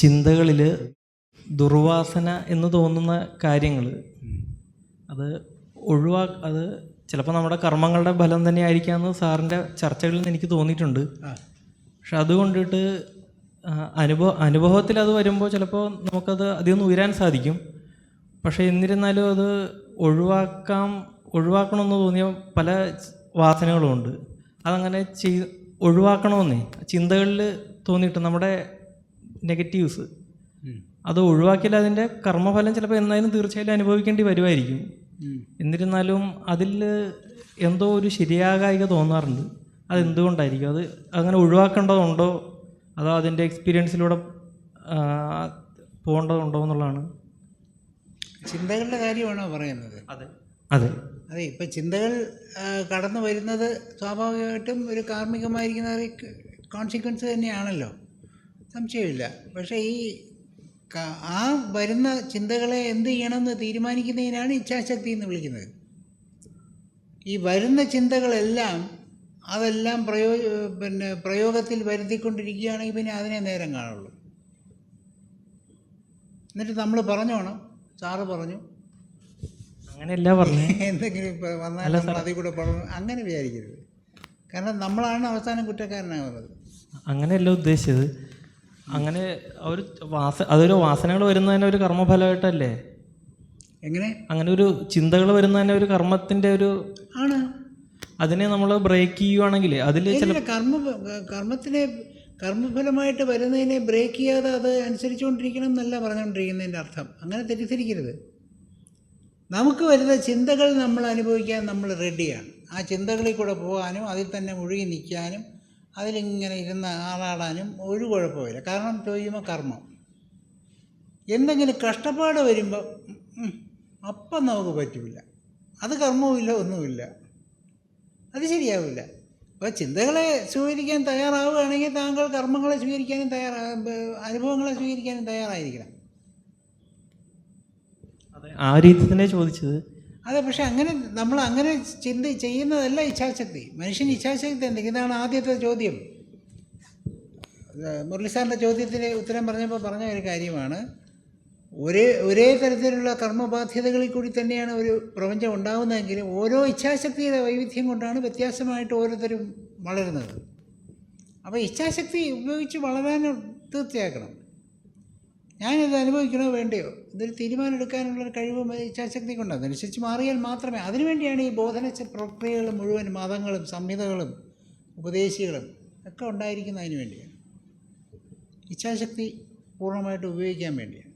ചിന്തകളിൽ ദുർവാസന എന്ന് തോന്നുന്ന കാര്യങ്ങൾ അത് ഒഴിവാ അത് ചിലപ്പോൾ നമ്മുടെ കർമ്മങ്ങളുടെ ഫലം തന്നെ ആയിരിക്കാമെന്ന് സാറിന്റെ ചർച്ചകളിൽ നിന്ന് എനിക്ക് തോന്നിയിട്ടുണ്ട്. പക്ഷെ അതുകൊണ്ടിട്ട് അനുഭവ അനുഭവത്തിൽ അത് വരുമ്പോൾ ചിലപ്പോൾ നമുക്കത് അതിൽ ഉയരാൻ സാധിക്കും. പക്ഷേ എന്നിരുന്നാലും അത് ഒഴിവാക്കാം ഒഴിവാക്കണമെന്ന് തോന്നിയ പല വാസനകളുമുണ്ട് അതങ്ങനെ ചെയ് ഒഴിവാക്കണമെന്നേ ചിന്തകളിൽ തോന്നിയിട്ട് നമ്മുടെ നെഗറ്റീവ്സ് അത് ഒഴിവാക്കിയാൽ അതിന്റെ കർമ്മഫലം ചിലപ്പോൾ എന്നാലും തീർച്ചയായും അനുഭവിക്കേണ്ടി വരുമായിരിക്കും. എന്നിരുന്നാലും അതിൽ എന്തോ ഒരു ശരിയാകായിക തോന്നാറുണ്ട്. അതെന്തുകൊണ്ടായിരിക്കും? അത് അങ്ങനെ ഒഴിവാക്കേണ്ടതുണ്ടോ? അതോ അതിന്റെ എക്സ്പീരിയൻസിലൂടെ പോകേണ്ടതുണ്ടോ എന്നുള്ളതാണ്. ചിന്തകളുടെ കാര്യമാണോ പറയുന്നത്? അതെ. അതെ. അതെ ഇപ്പം ചിന്തകൾ കടന്നു വരുന്നത് സ്വാഭാവികമായിട്ടും ഒരു കാർമ്മികമായിരിക്കുന്ന കോൺസിക്വൻസ് തന്നെയാണല്ലോ. സംശയമില്ല. പക്ഷേ ഈ ആ വരുന്ന ചിന്തകളെ എന്ത് ചെയ്യണമെന്ന് തീരുമാനിക്കുന്നതിനാണ് ഇച്ഛാശക്തി എന്ന് വിളിക്കുന്നത്. ഈ വരുന്ന ചിന്തകളെല്ലാം അതെല്ലാം പ്രയോ പിന്നെ പ്രയോഗത്തിൽ വരുത്തിക്കൊണ്ടിരിക്കുകയാണെങ്കിൽ പിന്നെ അതിനെ നേരം കാണുള്ളൂ. എന്നിട്ട് നമ്മൾ പറഞ്ഞോണം. സാറ് പറഞ്ഞു. അങ്ങനെയല്ല പറഞ്ഞു. എന്തെങ്കിലും വന്നാലും വന്നാൽ നമ്മൾ അതിൽ കൂടെ പറഞ്ഞു അങ്ങനെ വിചാരിക്കരുത്. കാരണം നമ്മളാണ് അവസാനം കുറ്റക്കാരനാകുന്നത്. അങ്ങനെയല്ല ഉദ്ദേശിച്ചത്. അങ്ങനെ ഒരു വാസ അതൊരു വാസനകൾ വരുന്നതിന് ഒരു കർമ്മഫലമായിട്ടല്ലേ? എങ്ങനെ? അങ്ങനെ ഒരു ചിന്തകൾ വരുന്നതിന് ഒരു കർമ്മത്തിന്റെ ഒരു ആണ്. അതിനെ നമ്മൾ ബ്രേക്ക് ചെയ്യുവാണെങ്കിൽ അതിൽ ചില കർമ്മ കർമ്മത്തിനെ കർമ്മഫലമായിട്ട് വരുന്നതിനെ ബ്രേക്ക് ചെയ്യാതെ അത് അനുസരിച്ചുകൊണ്ടിരിക്കണം എന്നല്ല പറഞ്ഞുകൊണ്ടിരിക്കുന്നതിന്റെ അർത്ഥം. അങ്ങനെ തെറ്റിദ്ധരിക്കരുത്. നമുക്ക് വരുന്ന ചിന്തകൾ നമ്മൾ അനുഭവിക്കാൻ നമ്മൾ റെഡിയാണ് ആ ചിന്തകളിൽ കൂടെ പോകാനും അതിൽ തന്നെ മുഴുകി നിൽക്കാനും അതിലിങ്ങനെ ഇരുന്ന് ആളാടാനും ഒരു കുഴപ്പമില്ല കാരണം ചോദിക്കുമ്പോൾ കർമ്മം. എന്തെങ്കിലും കഷ്ടപ്പാട് വരുമ്പോൾ അപ്പം നമുക്ക് പറ്റില്ല അത് കർമ്മവുമില്ല ഒന്നുമില്ല. അത് ശരിയാവില്ല. അപ്പോൾ ചിന്തകളെ സ്വീകരിക്കാൻ തയ്യാറാവുകയാണെങ്കിൽ താങ്കൾ കർമ്മങ്ങളെ സ്വീകരിക്കാനും തയ്യാറാ അനുഭവങ്ങളെ സ്വീകരിക്കാനും തയ്യാറായിരിക്കണം. അതെ ആ രീതി തന്നെ ചോദിച്ചത്. അതെ പക്ഷേ അങ്ങനെ നമ്മൾ അങ്ങനെ ചിന്ത ചെയ്യുന്നതല്ല ഇച്ഛാശക്തി. മനുഷ്യൻ ഇച്ഛാശക്തി എന്ത്? ഇതാണ് ആദ്യത്തെ ചോദ്യം. മുരളിസാറിന്റെ മുരളി സാറിന്റെ ചോദ്യത്തിന് ഉത്തരം പറഞ്ഞപ്പോൾ പറഞ്ഞ ഒരു കാര്യമാണ്. ഒരേ ഒരേ തരത്തിലുള്ള കർമ്മബാധ്യതകളിൽ കൂടി തന്നെയാണ് ഒരു പ്രപഞ്ചം ഉണ്ടാകുന്നതെങ്കിലും ഓരോ ഇച്ഛാശക്തിയുടെ വൈവിധ്യം കൊണ്ടാണ് വ്യത്യാസമായിട്ട് ഓരോരുത്തരും വളരുന്നത്. അപ്പോൾ ഇച്ഛാശക്തി ഉപയോഗിച്ച് വളരാൻ തീർച്ചയാക്കണം. ഞാനിത് അനുഭവിക്കണോ വേണ്ടയോ? ഇതൊരു തീരുമാനം എടുക്കാനുള്ളൊരു കഴിവ് ഇച്ഛാശക്തി കൊണ്ട് അതനുസരിച്ച് മാറിയാൽ മാത്രമേ അതിനുവേണ്ടിയാണ് ഈ ബോധന പ്രക്രിയകൾ മുഴുവൻ മതങ്ങളും സംഹിതകളും ഉപദേശികളും ഒക്കെ ഉണ്ടായിരിക്കുന്നതിന് വേണ്ടിയാണ്. ഇച്ഛാശക്തി പൂർണമായിട്ട് ഉപയോഗിക്കാൻ വേണ്ടിയാണ്.